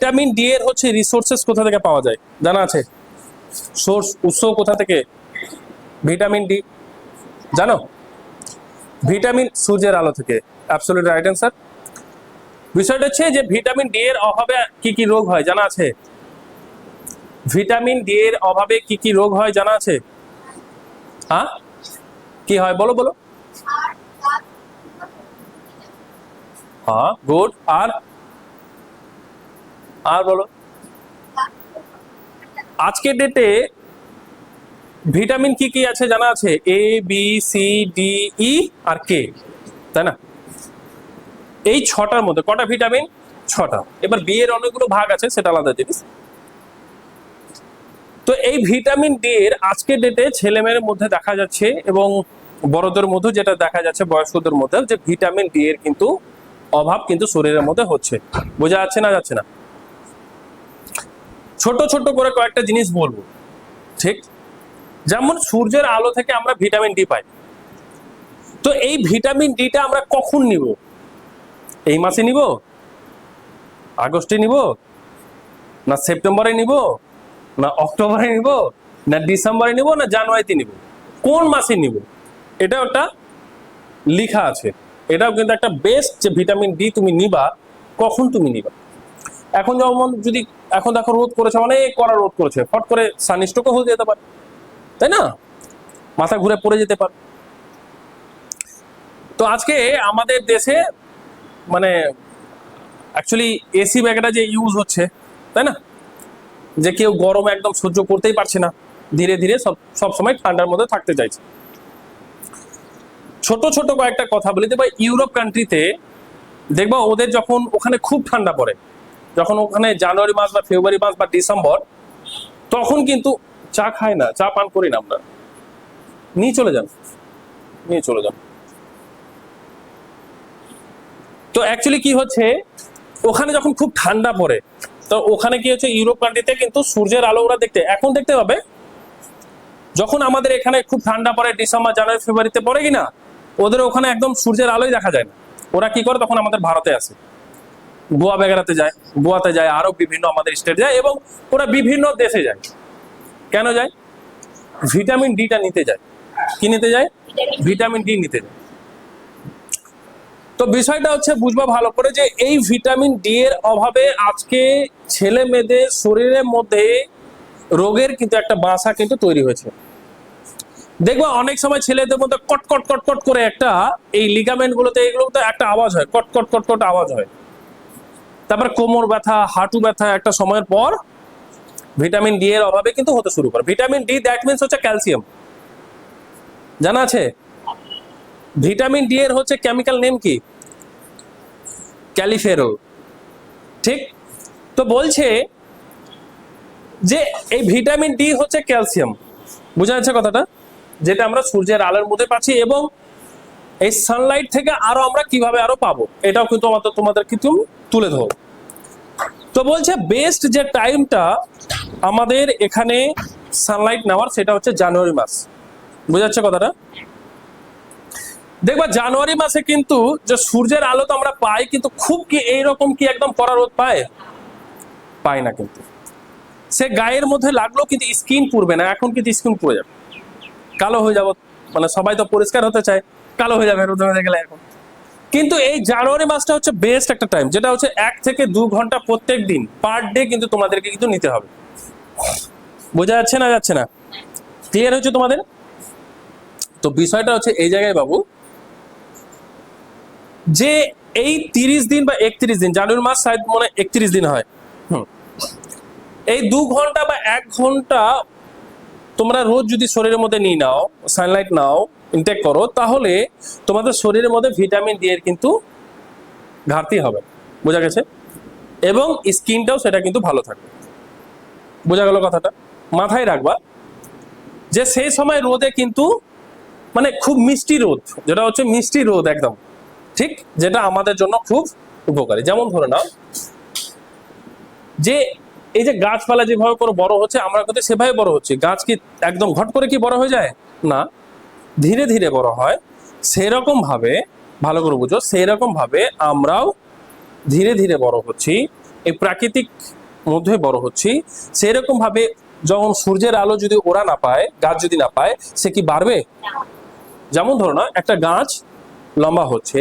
Vitamin D এর হচ্ছে resources কোথা থেকে পাওয়া যায়? জানা আছে? সোর্স উৎস কোথা থেকে? ভিটামিন ডি জানো? ভিটামিন সূর্যের আলো থেকে। অ্যাবসলিউট রাইট অ্যান্সার বিষয়টা হচ্ছে যে ভিটামিন ডি এর অভাবে কি কি রোগ হয়, জানা আছে? ভিটামিন ডি এর অভাবে কি কি রোগ হয়, জানা আছে? হ্যাঁ? কি হয়, বলো বলো। হ্যাঁ গুড আর আর বলো। আজকের ডেটে ভিটামিন কি কি আছে জানা আছে? A B C D E R K তাই না? এই ছটার মধ্যে, কটা ভিটামিন ছটা। এবার বি এর অনেকগুলো ভাগ আছে, সেটা আলাদা জিনিস। তো এই ভিটামিন ডি এর আজকের ডেটে ছেলে মেয়ের মধ্যে দেখা যাচ্ছে এবং বড়দের মধ্যে যেটা দেখা যাচ্ছে, বয়স্কদের মধ্যে, যে ভিটামিন ডি এর কিন্তু অভাব কিন্তু শরীরের মধ্যে হচ্ছে। বোঝা যাচ্ছে না যাচ্ছে না? ছোট ছোট করে কয়েকটা জিনিস বলব। ঠিক? যেমন সূর্যের আলো থেকে আমরা ভিটামিন ডি পাই। তো এই ভিটামিন ডিটা আমরা কখন নিব? এই মাসে নিব? আগস্টে নিব? না সেপ্টেম্বরে নিব? না অক্টোবরে নিব? না ডিসেম্বরে নিব? না জানুয়ারিতে নিব? কোন মাসে নিব? এটা একটা লিখা আছে। এটাও কিন্তু একটা বেস্ট যে ভিটামিন ডি তুমি নিবা, কখন তুমি নিবা? এখন যেমন যদি এখন দেখো রোদ করেছে, অনেক কড়া রোদ করেছে। ফট করে সানস্ট্রোকও হয়ে যেতে পারে। তাই না? মাথা ঘুরে পড়ে যেতে পারে। তো আজকে আমাদের দেশে মানে অ্যাকচুয়ালি এসি ব্যাগটা যে ইউজ হচ্ছে, তাই না? যে কেউ গরম একদম সহ্য করতেই পারছে না। ধীরে ধীরে সব সব সময় ঠান্ডার মধ্যে থাকতে চাইছে। ছোট ছোট কয়েকটা কথা বলি। দেখবা, ইউরোপ কান্ট্রিতে দেখবা ওদের যখন ওখানে খুব ঠান্ডা পড়ে যখন ওখানে জানুয়ারি মাস বা ফেব্রুয়ারি মাস বা ডিসেম্বর, তখন কিন্তু চা খায় না, চা পান করি না আমরা। নিয়ে চলে যান। নিয়ে চলে যান। তো অ্যাকচুয়ালি কি হচ্ছে, ওখানে যখন খুব ঠান্ডা পড়ে, তো ওখানে কি হচ্ছে, ইউরোপ কান্ট্রিতে কিন্তু সূর্যের আলো ওরা দেখতে, এখন দেখতে পাবে, যখন আমাদের এখানে খুব ঠান্ডা পড়ে, ডিসেম্বর, জানুয়ারি, ফেব্রুয়ারিতে পড়ে কিনা, ওদের ওখানে একদম সূর্যের আলোই দেখা যায় না। ওরা কি করে, তখন আমাদের ভারতে আসে। গোয়া বেগারাতে যায়, গোয়াতে যায়, আরও বিভিন্ন আমাদের স্টেট যায় এবং ওরা বিভিন্ন দেশে যায়। কেন যায়? ভিটামিন ডিটা নিতে যায়। কি নিতে যায়? ভিটামিন ডি নিতে যায়। তো বিষয়টা হচ্ছে বুঝব ভালো করে যে এই ভিটামিন ডি এর অভাবে আজকে ছেলে মেয়েদের শরীরের মধ্যে রোগের কিন্তু একটা বাসা কিন্তু তৈরি হয়েছে। দেখব অনেক সময় ছেলেদের মধ্যে কটকট কট কট কট করে একটা এই লিগামেন্ট গুলোতে এগুলোতে একটা আওয়াজ হয়। কট কট কট কট আওয়াজ হয়। তারপর কোমর ব্যথা, হাঁটু ব্যথা একটা সময়ের পর ভিটামিন ডি এর অভাবে কিন্তু হতে শুরু করে। ভিটামিন ডি দ্যাট মিনস হচ্ছে ক্যালসিয়াম জানা আছে? ভিটামিন ডি এর হচ্ছে কেমিক্যাল নেম কি? ক্যালিফেরো ঠিক? তো বলছে যে এই ভিটামিন ডি হচ্ছে ক্যালসিয়াম বোঝা যাচ্ছে কথাটা? যেটা আমরা সূর্যের আলোর মধ্যে পাচ্ছি এবং এই সানলাইট থেকে আরও আমরা কীভাবে আরও পাবো? এটাও কিন্তু আমাদের তোমাদের কিন্তু তুলে ধরো। তো বলছে বেস্ট যে টাইমটা আমাদের এখানে সানলাইট নেওয়ার, সেটা হচ্ছে জানুয়ারি মাস। বোঝা যাচ্ছে কথাটা? দেখবা, জানুয়ারি মাসে কিন্তু যে সূর্যের আলো তো আমরা পাই, কিন্তু খুব কি এইরকম কি একদম কড়া রোদ পায়? পাই না কিন্তু। সে গায়ের মধ্যে লাগল কিন্তু স্কিন পুড়বে না, এখন কিন্তু স্কিন পুড়ে যাবে। কালো হয়ে যাব মানে সবাই তো পরিষ্কার হতে চায়, কালো হয়ে যাবে রোদ হয়ে গেলে এখন। কিন্তু এই জানুয়ারি মাসটা হচ্ছে বেস্ট একটা টাইম যেটা হচ্ছে এক থেকে দু ঘণ্টা প্রত্যেক দিন পার ডে কিন্তু তোমাদেরকে কিন্তু নিতে হবে। বোঝা যাচ্ছে না যাচ্ছে না? ক্লিয়ার হচ্ছে তোমাদের? তো বিষয়টা হচ্ছে এই জায়গায় বাবু, যে এই তিরিশ দিন বা একত্রিশ দিন, জানুয়ারি মাস শায়দ মনে একত্রিশ দিন হয়। এই দু ঘণ্টা বা এক ঘণ্টা তোমরা রোজ যদি শরীরের মধ্যে নিয়ে নাও সানলাইট নাও ইনটেক করো, তাহলে তোমাদের শরীরের মধ্যে ভিটামিন ডি এর কিন্তু ঘাটতি হবে। বোঝা গেছে? এবং স্কিনটাও সেটা কিন্তু ভালো থাকবে। বোঝা গেল কথাটা? মাথায় রাখবা যে সেই সময় রোদে কিন্তু মানে খুব মিষ্টি রোদ, যেটা হচ্ছে মিষ্টি রোদ একদম, ঠিক? যেটা আমাদের জন্য খুব উপকারী। যেমন ধরে নাও যে এই যে গাছপালা যেভাবে করে বড় হচ্ছে, আমরা কিন্তু সেভাবে বড় হচ্ছে। গাছ কি একদম ঘট করে কি বড় হয়ে যায়? না। ধীরে ধীরে বড় হয়, সেরকম ভাবে, ভালো করে বুঝো, সেরকম ভাবে আমরাও ধীরে ধীরে বড় হচ্ছি, এই প্রাকৃতিক মধ্যে বড় হচ্ছি। সেরকম ভাবে যখন সূর্যের আলো যদি ওরা না পায়, গাছ যদি না পায়, সে কি বাড়বে? যেমন ধরো না, একটা গাছ লম্বা হচ্ছে,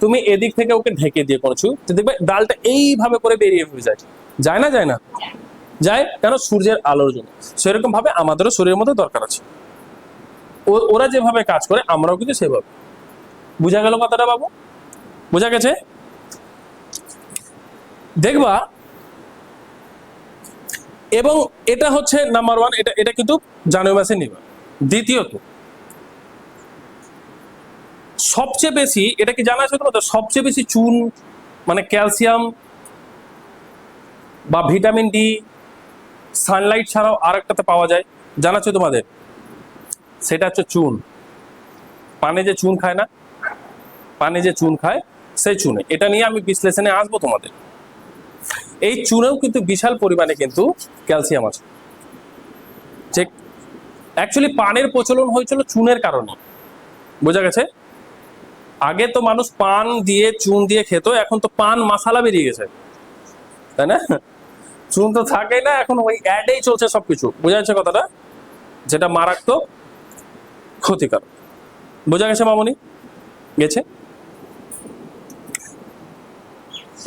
তুমি এদিক থেকে ওকে ঢেকে দিয়ে করেছ দেখবে ডালটা এইভাবে করে বেরিয়ে হয়ে যায়। যায় না যায় না? যায়, কেন? সূর্যের আলোর জন্য। সেরকম ভাবে আমাদেরও শরীরের মধ্যে দরকার আছে। ওরা যেভাবে কাজ করে, আমরাও কিন্তু সেভাবে। বুঝা গেল কথাটা বাবু? বোঝা গেছে? দেখবা, এবং এটা হচ্ছে নাম্বার ওয়ান এটা এটা কিন্তু জানুয়ারি মাসে নিবা। দ্বিতীয়ত, সবচেয়ে বেশি, এটা কি জানা আছে তোমাদের? সবচেয়ে বেশি চুন মানে ক্যালসিয়াম বা ভিটামিন ডি, সানলাইট ছাড়াও আর একটাতে পাওয়া যায়। জানা আছে তোমাদের? সেটা হচ্ছে চুন। পানে যে চুন খায় না, পানে যে চুন খায়, সেই চুনে। এটা নিয়ে আমি বিশ্লেষণে আসব তোমাদের। এই চুনেও কিন্তু বিশাল পরিমাণে কিন্তু ক্যালসিয়াম আছে। যে অ্যাকচুয়ালি পানের প্রচলন হয়েছিল চুনের কারণে। বোঝা গেছে? আগে তো মানুষ পান দিয়ে, চুন দিয়ে খেত, এখন তো পান মশালা বেরিয়ে গেছে। তাই না? চুন তো থাকেই না, এখন ওই অ্যাডেই চলছে সবকিছু। বোঝা যাচ্ছে কথাটা? যেটা মারাত্মক ক্ষতিকর। বোঝা গেছে মামনি? গেছে?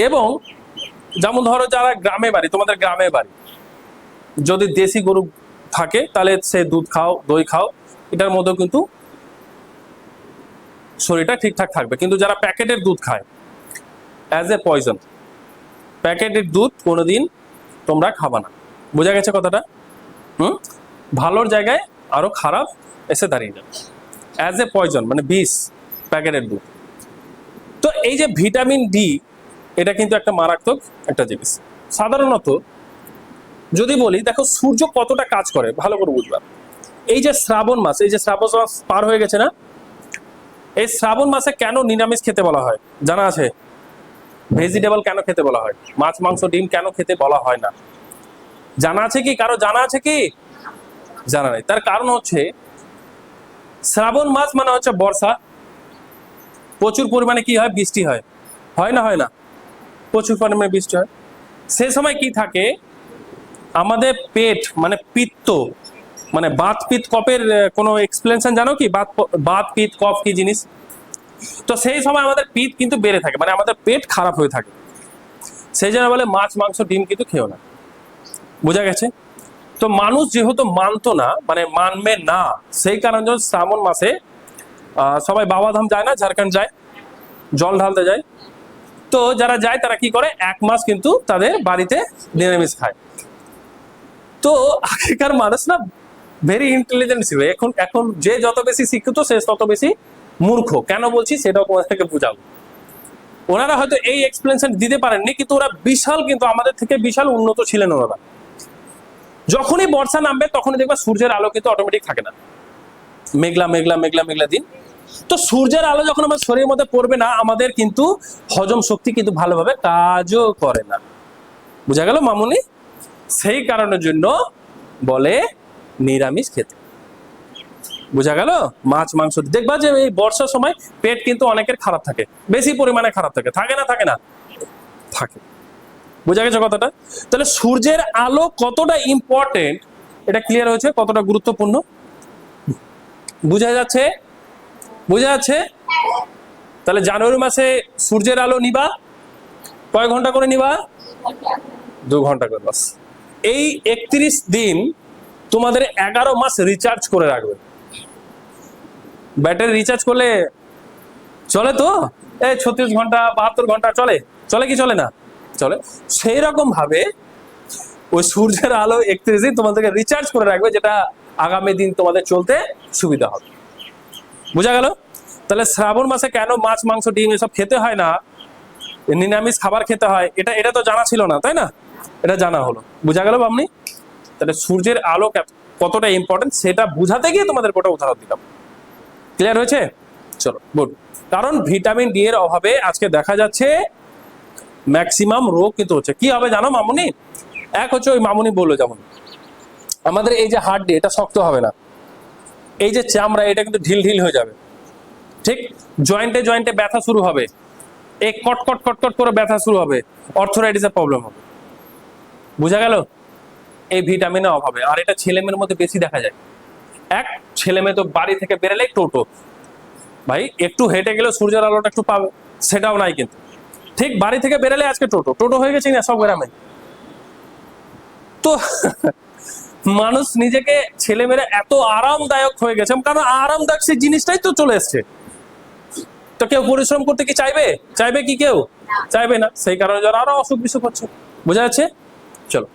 এবং যেমন ধরো যারা গ্রামে বাড়ি, তোমাদের গ্রামে বাড়ি, যদি দেশি গরু থাকে, তাহলে সে দুধ খাও, দই খাও, এটার মধ্যেও কিন্তু শরীরটা ঠিকঠাক থাকবে। কিন্তু যারা প্যাকেটের দুধ খায় অ্যাজ এ পয়জন প্যাকেটের দুধ কোনোদিন তোমরা খাবা না। বোঝা গেছে কথাটা? হুম? ভালোর জায়গায় আরও খারাপ, এসে দাঁড়িয়ে যাবে। অ্যাজ এ পয়জন মানে বিষ, প্যাকেটের দুধ। তো এই যে ভিটামিন ডি এটা কিন্তু একটা মারাত্মক একটা জিনিস। সাধারণত যদি বলি, দেখো সূর্য কতটা কাজ করে, ভালো করে বুঝবা। এই যে শ্রাবণ মাস, এই যে শ্রাবণ মাস পার হয়ে গেছে না? এই শ্রাবণ মাসে কেন নিরামিষ খেতে বলা হয়? জানা আছে? ভেজিটেবল কেন খেতে বলা হয়? মাছ, মাংস, ডিম কেন খেতে বলা হয় না? জানা আছে কি? কারও জানা আছে কি? জানা নাই। তার কারণ হচ্ছে, শ্রাবণ মাস মানে হচ্ছে বর্ষা। প্রচুর পরিমাণে কি হয়? বৃষ্টি হয়। হয় না হয় না? প্রচুর পরিমাণে বৃষ্টি হয়। সে সময় কি থাকে? আমাদের পেট মানে পিত্ত মানে বাত পিত্ত কপের কোনো এক্সপ্লেনেশন জানো কি? বাত বাত পিত্ত কফ কি জিনিস? তো সেই সময় আমাদের পিত কিন্তু বেড়ে থাকে মানে আমাদের পেট খারাপ হয়ে থাকে। সেই জন্য বলে মাছ, মাংস, ডিম কিন্তু খেও না। বোঝা গেছে? তো মানুষ যেহেতু মানতো না মানে মানবে না, সেই কারণে শ্রাবণ মাসে সবাই বাবাধাম যায় না, ঝাড়খণ্ড যায়, জল ঢালতে যায়। তো যারা যায় তারা কি করে? এক মাস কিন্তু তাদের বাড়িতে নিরামিষ খায়। তো আগেকার মানুষ না ভেরি ইন্টেলিজেন্ট ছিল। এখন এখন যে যত বেশি শিক্ষিত, সে তত বেশি মূর্খ। কেন বলছি? সেটাও তোমাদেরকে বুঝাবো। ওনারা হয়তো এই এক্সপ্লেনেশন দিতে পারেননি, কিন্তু ওরা বিশাল, কিন্তু আমাদের থেকে বিশাল উন্নত ছিলেন ওনারা। যখনই বর্ষা নামবে, তখনই দেখবা সূর্যের আলো কিন্তু অটোমেটিক থাকে না। মেঘলা মেঘলা মেঘলা মেঘলা দিন। তো সূর্যের আলো যখন আমার শরীরের মধ্যে পড়বে না, আমাদের কিন্তু হজম শক্তি কিন্তু ভালোভাবে কাজও করে না। বুঝা গেল মামুনি? সেই কারণের জন্য বলে নিরামিষ খেতে। বুঝা গেল? মাছ, মাংস দেখবা যে এই বর্ষার সময় পেট কিন্তু অনেকের খারাপ থাকে। বেশি পরিমাণে খারাপ থাকে। থাকে না থাকে না? থাকে। বুঝা গেছে কথাটা? তাহলে সূর্যের আলো কতটা ইম্পর্টেন্ট এটা ক্লিয়ার হয়েছে, কতটা গুরুত্বপূর্ণ? বোঝা যাচ্ছে? বোঝা যাচ্ছে? তাহলে জানুয়ারি মাসে সূর্যের আলো নিবা। কয় ঘণ্টা করে নিবা? দু ঘণ্টা করে, বাস। এই একত্রিশ দিন তোমাদের এগারো মাস রিচার্জ করে রাখবে। ব্যাটারি রিচার্জ করলে চলে তো? এই ছত্রিশ ঘণ্টা, বাহাত্তর ঘণ্টা চলে? চলে কি চলে না? চলে। সেই রকম ভাবে ওই সূর্যের আলো একত্রিশ দিন তোমাদেরকে রিচার্জ করে রাখবে, যেটা আগামী দিন তোমাদের চলতে সুবিধা হবে। বোঝা গেল? তাহলে শ্রাবণ মাসে কেন মাছ, মাংস, ডিম এসব খেতে হয় না? নিরামিষ খাবার খেতে হয়, এটা এটা তো জানা ছিল না, তাই না? এটা জানা হলো। বোঝা গেল আপনি তাহলে সূর্যের আলো কতটা ইম্পর্টেন্ট সেটা বুঝাতে গিয়ে তোমাদের গোটা উদাহরণ দিলাম। ক্লিয়ার হয়েছে? চলো, গুড। কারণ ভিটামিন ডি এর অভাবে আজকে দেখা যাচ্ছে ম্যাক্সিমাম রোগ কিন্তু হচ্ছে। কি হবে জানো মামুনি? এক হচ্ছে ওই মামুনি বলল যেমন, আমাদের এই যে হাড্ডি এটা শক্ত হবে না। এই যে চামড়া, এটা কিন্তু ঢিল ঢিল হয়ে যাবে। ঠিক? জয়েন্টে জয়েন্টে ব্যথা শুরু হবে। এই কট কট কট কট করে ব্যথা শুরু হবে। অর্থোরাইটিসের প্রবলেম হবে। বুঝা গেল? এই ভিটামিনের অভাবে আর এটা ছেলে মেয়ের মধ্যে বেশি দেখা যায়। এক, ছেলে মেয়ে তো বাড়ি থেকে বেরোলেই টোটো। ভাই, একটু হেঁটে গেলে সূর্যের আলোটা একটু পাবে। সেটাও নাই কিন্তু। ঠিক বাড়ি থেকে বেরোলে আজকে টোটো। টোটো হয়ে গেছে না সব গ্রামে। তো মানুষ নিজেকে ছেলেমেয়েরা এত আরামদায়ক হয়ে গেছে কারণ আরামদায়ক সেই জিনিসটাই তো চলে এসছে। তো কেউ পরিশ্রম করতে কি চাইবে? চাইবে কি কেউ? চাইবে না। সেই কারণে যারা আরও অসুখ বিসুখ হচ্ছে বোঝা যাচ্ছে? চলো